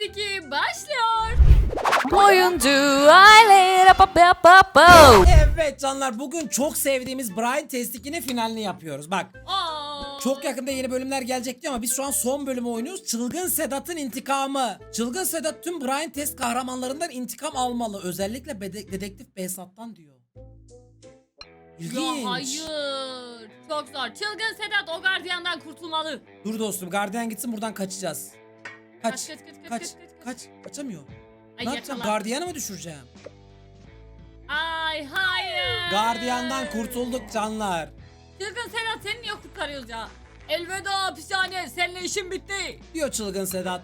2 başlıyor. Oyuncu aile. Evet canlar bugün çok sevdiğimiz Brian Test 2'nin finalini yapıyoruz. Bak Aa. çok yakında yeni bölümler gelecek diyor ama biz şu an son bölümü oynuyoruz. Çılgın Sedat'ın intikamı. Çılgın Sedat tüm Brian Test kahramanlarından intikam almalı. Özellikle bede- dedektif Behzat'tan diyor. İlginç. Ya hayır. Çok zor. Çılgın Sedat o gardiyandan kurtulmalı. Dur dostum gardiyan gitsin buradan kaçacağız. Kaç. Kaç, kaç, kaç, kaç, Kaç. kaç, kaç. Kaç. Kaçamıyor. Ay ne yapacağım? yakala. Gardiyanı mı düşüreceğim? Ay hayır. Gardiyandan kurtulduk canlar. Çılgın Sedat seni niye kurtarıyoruz ya? Elveda hapishane seninle işim bitti. Diyor çılgın Sedat.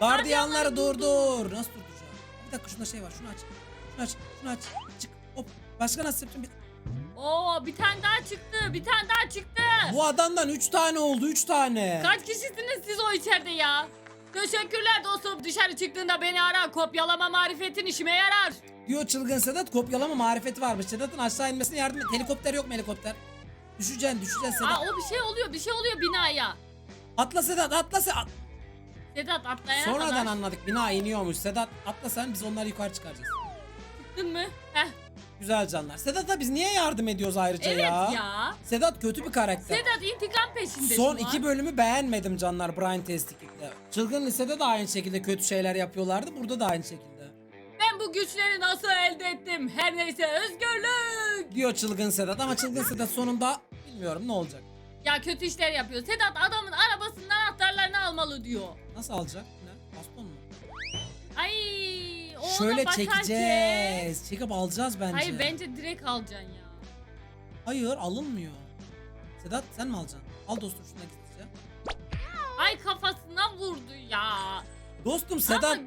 Gardiyanları durdur. Nasıl durduracağım? Bir dakika şunda şey var. Şunu aç. Şunu aç. Şunu aç. Çık. Hop. Başka nasıl yapacağım? Bir- Oo bir tane daha çıktı. Bir tane daha çıktı. Bu adamdan 3 tane oldu. 3 tane. Kaç kişisiniz siz o içeride ya? Teşekkürler dostum. Dışarı çıktığında beni ara. Kopyalama marifetin işime yarar. Diyor çılgın Sedat kopyalama marifeti varmış. Sedat'ın aşağı inmesine yardım et. Helikopter yok mu helikopter? Düşeceksin düşeceksin Sedat. Aa o bir şey oluyor. Bir şey oluyor binaya. Atla Sedat atla Sedat. Sedat atlayana Sonradan kadar anladık bina iniyormuş. Sedat atla sen biz onları yukarı çıkaracağız. Çıktın mı? Heh. Güzel canlar. Sedat'a biz niye yardım ediyoruz ayrıca Evet ya? ya. Sedat kötü bir karakter. Sedat intikam peşinde Son şu an. iki bölümü beğenmedim canlar Brian Testiklik'te. Çılgın Lise'de de aynı şekilde kötü şeyler yapıyorlardı. Burada da aynı şekilde. Ben bu güçleri nasıl elde ettim? Her neyse özgürlük. Diyor Çılgın Sedat ama Çılgın Sedat sonunda bilmiyorum ne olacak. Ya kötü işler yapıyor. Sedat adamın arabasının anahtarlarını almalı diyor. Nasıl alacak? Ne? Baston mu? Ay o ona Şöyle bakarken- çekeceğiz. Çekip alacağız bence. Hayır bence direkt alacaksın ya. Hayır alınmıyor. Sedat sen mi alacaksın? Al dostum şuna gideceğim. Ay kafasına vurdu ya. Dostum Sedat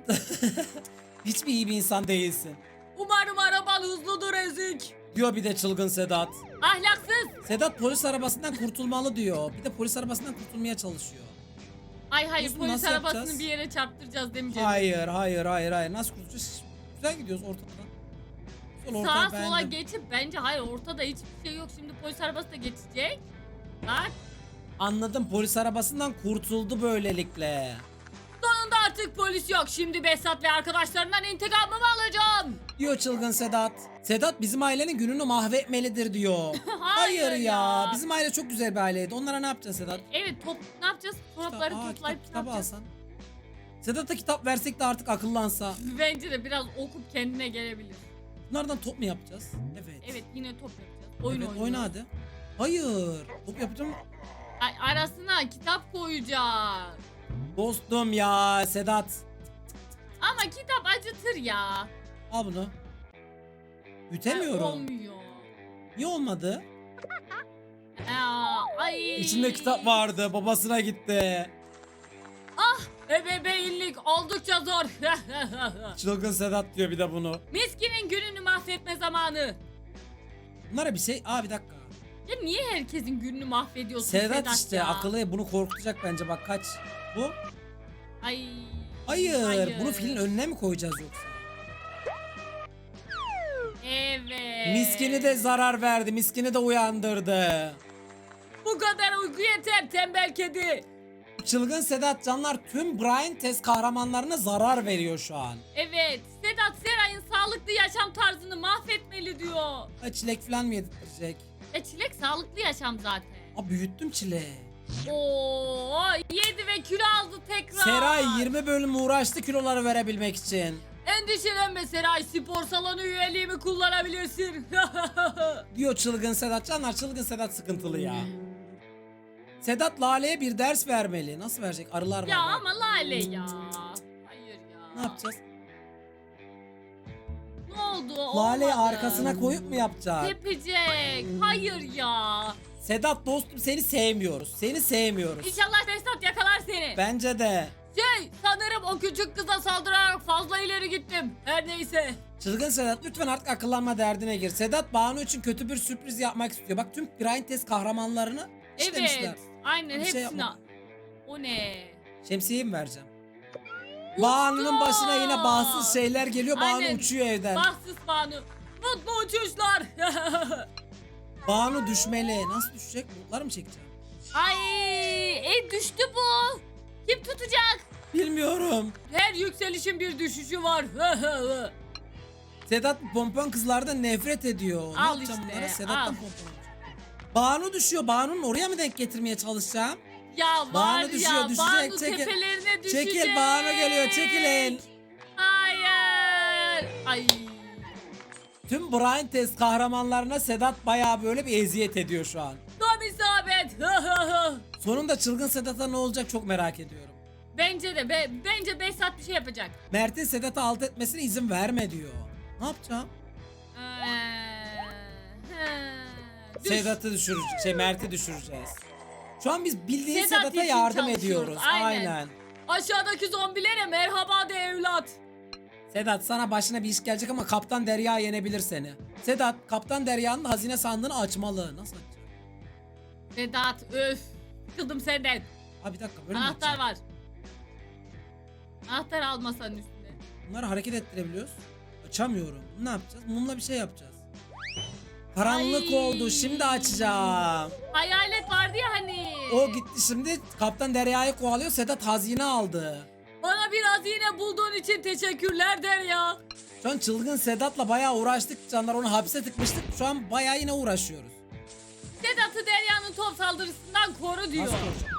hiçbir iyi bir insan değilsin. Umarım araban hızlıdır ezik. Diyor bir de Çılgın Sedat. Ahlaksız. Sedat polis arabasından kurtulmalı diyor. Bir de polis arabasından kurtulmaya çalışıyor. Ay hayır Dostum, polis nasıl arabasını yapacağız? bir yere çarptıracağız demeyeceğim. Hayır, hayır, hayır, hayır. Nasıl kurtulacağız? Güzel gidiyoruz ortadan. Sol Sağa sola beğendim. geçip bence hayır ortada hiçbir şey yok. Şimdi polis arabası da geçecek. Bak Anladım polis arabasından kurtuldu böylelikle. Artık polis yok. Şimdi Behzat ve arkadaşlarından intikamımı alacağım. Diyor çılgın Sedat. Sedat bizim ailenin gününü mahvetmelidir diyor. Hayır ya. Bizim aile çok güzel bir aileydi. Onlara ne yapacaksın Sedat? Evet top ne yapacağız? Çorapları Aa, toplayıp kitap, ne kitabı yapacağız? alsan. Sedat'a kitap versek de artık akıllansa. Bence de biraz okup kendine gelebilir. Bunlardan top mu yapacağız? Evet. Evet yine top yapacağız. Oyun evet, oyna hadi. Hayır. Top yapacağım. Ay, arasına kitap koyacağız. Dostum ya Sedat. Ama kitap acıtır ya. Al bunu. Ay, Ütemiyorum. olmuyor. Niye olmadı? Aa, ay. İçinde kitap vardı. Babasına gitti. Ebeveynlik oldukça zor. Çılgın Sedat diyor bir de bunu. Miskinin gününü mahvetme zamanı. Bunlara bir şey... Aa bir dakika. Ya niye herkesin gününü mahvediyorsun Sedat, işte ya? akıllı bunu korkutacak bence bak kaç. Bu? Ay. Hayır. Bunu filin önüne mi koyacağız yoksa? Evet. Miskini de zarar verdi. Miskini de uyandırdı. Bu kadar uyku yeter tembel kedi. Çılgın Sedat canlar tüm Brian test kahramanlarına zarar veriyor şu an. Evet. Sedat Seray'ın sağlıklı yaşam tarzını mahvetmeli diyor. Ha, çilek falan mı yedirtecek? E çilek sağlıklı yaşam zaten. Aa büyüttüm çileği. Oo, yedi ve kilo aldı tekrar. Seray 20 bölüm uğraştı kiloları verebilmek için. Endişelenme Seray spor salonu üyeliğimi kullanabilirsin. Diyor çılgın Sedat. Canlar çılgın Sedat sıkıntılı ya. Sedat Lale'ye bir ders vermeli. Nasıl verecek? Arılar var. ya bak. ama Lale ya. Hayır ya. Ne yapacağız? Lale'yi Olmadı. arkasına koyup mu yapacağız? Tepecek. Hayır ya. Sedat dostum seni sevmiyoruz. Seni sevmiyoruz. İnşallah Behzat yakalar seni. Bence de. Şey sanırım o küçük kıza saldırarak fazla ileri gittim. Her neyse. Çılgın Sedat lütfen artık akıllanma derdine gir. Sedat Banu için kötü bir sürpriz yapmak istiyor. Bak tüm Grind Test kahramanlarını işlemişler. Evet. Aynen Bir şey hepsine. yapma. o ne? Şemsiyeyi mi vereceğim? Banu'nun başına yine bahtsız şeyler geliyor. Banu Aynen. uçuyor evden. Bahtsız Banu. Mutlu uçuşlar. Banu düşmeli. Nasıl düşecek? Bulutlar mı çekeceğim? Ay, e düştü bu. Kim tutacak? Bilmiyorum. Her yükselişin bir düşüşü var. Sedat pompon kızlardan nefret ediyor. Ne Al yapacağım işte, bunlara? Sedat'tan al. pompon alacağım. Banu düşüyor. Banu'nun oraya mı denk getirmeye çalışacağım? Ya var Banu düşüyor, ya düşecek, Banu çekil. tepelerine düşecek. Çekil Banu geliyor çekilin. Hayır. Ay. Tüm Brian Test kahramanlarına Sedat bayağı böyle bir eziyet ediyor şu an. Tam isabet. Sonunda çılgın Sedat'a ne olacak çok merak ediyorum. bence de be, bence Behzat bir şey yapacak. Mert'in Sedat'ı alt etmesine izin verme diyor. Ne yapacağım? Ee. Düş. Sedat'ı düşüreceğiz. Şey Mert'i düşüreceğiz. Şu an biz bildiğin Sedat Sedat'a için yardım çalışıyoruz, ediyoruz. aynen. Aynen. Aşağıdaki zombilere merhaba de evlat. Sedat sana başına bir iş gelecek ama Kaptan Derya yenebilir seni. Sedat Kaptan Derya'nın hazine sandığını açmalı. Nasıl açacak? Vedat öf. Sıkıldım senden. Abi bir dakika böyle mi Anahtar açacağım? var. Anahtar al masanın üstünde. Bunları hareket ettirebiliyoruz. Açamıyorum. Ne yapacağız? Mumla bir şey yapacağız. Karanlık Ay. oldu. Şimdi açacağım. Hayalet vardı ya hani. O gitti şimdi Kaptan Derya'yı kovalıyor. Sedat hazine aldı. Bana bir hazine bulduğun için teşekkürler der ya. Şu an çılgın Sedat'la bayağı uğraştık canlar. Onu hapse tıkmıştık. Şu an bayağı yine uğraşıyoruz. Sedat'ı Derya'nın top saldırısından koru diyor. Nasıl olacak?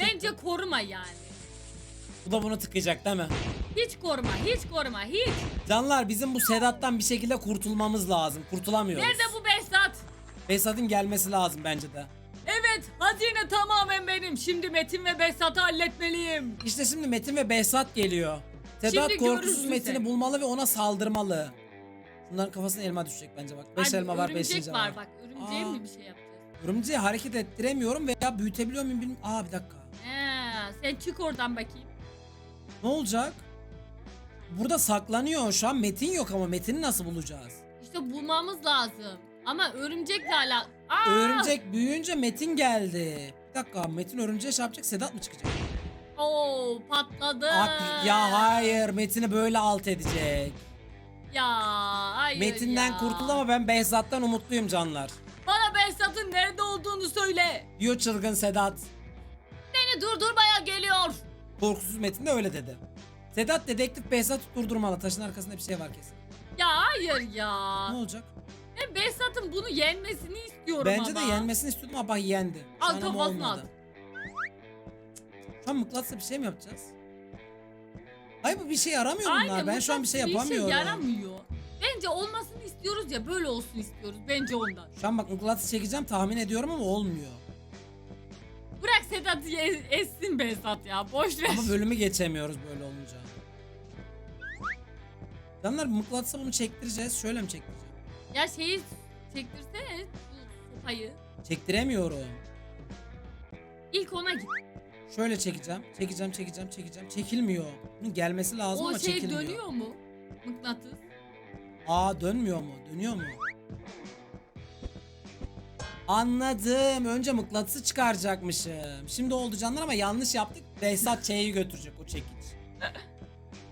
Bence koruma yani. Bu da bunu tıkayacak değil mi? Hiç koruma, hiç koruma, hiç. Canlar bizim bu Sedat'tan bir şekilde kurtulmamız lazım. Kurtulamıyoruz. Nerede bu Behzat? Behzat'ın gelmesi lazım bence de. Evet, hazine tamamen benim. Şimdi Metin ve Behzat'ı halletmeliyim. İşte şimdi Metin ve Behzat geliyor. Sedat Şimdi korkusuz görürsün Metin'i sen. bulmalı ve ona saldırmalı. Bunların kafasına elma düşecek bence bak. 5 Ay, elma var 5 örümcek var bak. Örümceğe Aa. mi bir şey yapacağız? Örümceği hareket ettiremiyorum veya büyütebiliyor muyum bilmiyorum. Aa bir dakika. He, sen çık oradan bakayım. Ne olacak? Burada saklanıyor. Şu an Metin yok ama Metin'i nasıl bulacağız? İşte bulmamız lazım. Ama örümcekle ala... Aa! Örümcek büyüyünce Metin geldi. Bir dakika Metin örümceğe şey yapacak Sedat mı çıkacak? Oo patladı. Ak- ya hayır Metin'i böyle alt edecek. Ya hayır Metinden ya. kurtuldu ama ben Behzat'tan umutluyum canlar. Bana Behzat'ın nerede olduğunu söyle. Diyor çılgın Sedat. Beni durdurmaya geliyor. Korkusuz Metin de öyle dedi. Sedat dedektif Behzat'ı durdurmalı. Taşın arkasında bir şey var kesin. Ya hayır ya. Ne olacak? Ben Behzat'ın bunu yenmesini istiyorum Bence ama. de yenmesini istiyordum ama bak yendi. Al kafasına olmadı. Şu an mıknatısla bir şey mi yapacağız? Hayır bu bir şey yaramıyor bunlar. Aynen, ben şu an bir şey yapamıyorum. Bir şey yaramıyor. Bence olmasını istiyoruz ya böyle olsun istiyoruz. Bence ondan. Şu an bak mıknatıs çekeceğim tahmin ediyorum ama olmuyor. Bırak Sedat'ı es- essin Behzat ya. Boş ver. Ama bölümü geçemiyoruz böyle olunca. Canlar mıknatısa bunu çektireceğiz. Şöyle mi çektireceğim? Ya şeyi çektirsene sopayı. Çektiremiyorum. İlk ona git. Şöyle çekeceğim. Çekeceğim, çekeceğim, çekeceğim. Çekilmiyor. Bunun gelmesi lazım o ama şey çekilmiyor. dönüyor mu? Mıknatıs. Aa dönmüyor mu? Dönüyor mu? Anladım. Önce mıknatısı çıkaracakmışım. Şimdi oldu canlar ama yanlış yaptık. Behzat Ç'yi götürecek o çekiç.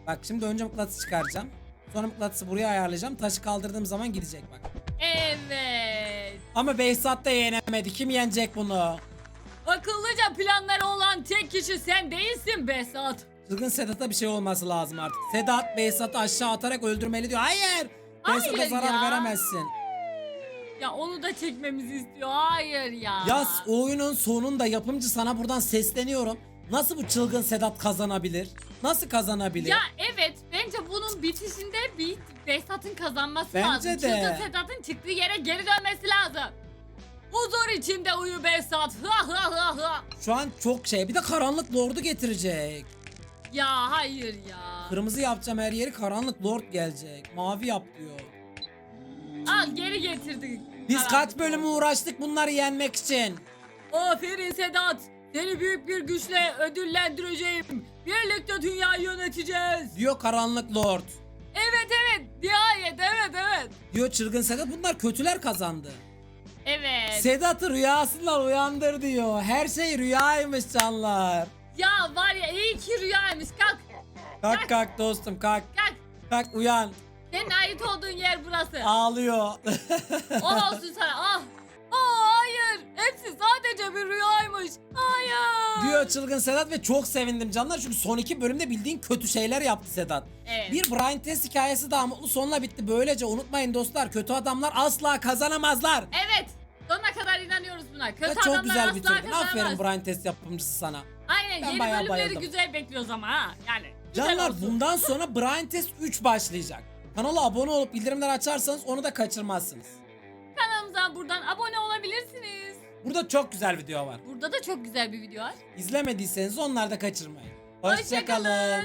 bak şimdi önce mıknatısı çıkaracağım. Sonra mıknatısı buraya ayarlayacağım. Taşı kaldırdığım zaman gidecek bak. Evet. Ama Behzat da yenemedi. Kim yenecek bunu? Akıllıca planları olan tek kişi sen değilsin Behzat. Çılgın Sedat'a bir şey olması lazım artık. Sedat Behzat'ı aşağı atarak öldürmeli diyor. Hayır! Behzat'a Hayır zarar ya. veremezsin. Ya onu da çekmemizi istiyor. Hayır ya. Ya oyunun sonunda yapımcı sana buradan sesleniyorum. Nasıl bu çılgın Sedat kazanabilir? Nasıl kazanabilir? Ya evet bunun bitişinde bir Behzat'ın kazanması Bence lazım. de. Çılgın Sedat'ın çıktığı yere geri dönmesi lazım. Huzur içinde uyu Behzat. Ha ha ha ha. Şu an çok şey. Bir de karanlık lordu getirecek. Ya hayır ya. Kırmızı yapacağım her yeri karanlık lord gelecek. Mavi yap diyor. Al geri getirdik. Biz kaç bölüm oldu. uğraştık bunları yenmek için. Aferin Sedat. Seni büyük bir güçle ödüllendireceğim. Birlikte dünyayı yöneteceğiz. Diyor karanlık lord. Evet evet. Nihayet evet evet. Diyor çılgın Sedat bunlar kötüler kazandı. Evet. Sedat'ı rüyasından uyandır diyor. Her şey rüyaymış canlar. ya var ya iyi ki rüyaymış. Kalk Kalk kalk dostum kalk. kalk. Kalk uyan. Senin ait olduğun yer burası. Ağlıyor. O olsun sana. Ah. Aa, hayır. Hepsi sadece bir rüyaymış. Hayır. Diyor çılgın Sedat ve çok sevindim canlar çünkü son iki bölümde bildiğin kötü şeyler yaptı Sedat. Evet. Bir Brian Test hikayesi daha mutlu sonla bitti. Böylece unutmayın dostlar kötü adamlar asla kazanamazlar. Evet. Sonuna kadar inanıyoruz buna. Kötü Ve çok adamlar güzel asla bitirdin. kazanamaz. Aferin Brian Test yapımcısı sana. Aynen Ben yeni bayağı bölümleri bayıldım. güzel bekliyoruz ama ha. Yani güzel Canlar olsun. bundan sonra Brian Test 3 başlayacak. Kanala abone olup bildirimleri açarsanız onu da kaçırmazsınız. Kanalımıza buradan abone olabilirsiniz. Burada çok güzel video var. Burada da çok güzel bir video var. İzlemediyseniz onları da kaçırmayın. Hoşça Hoşçakalın. kalın.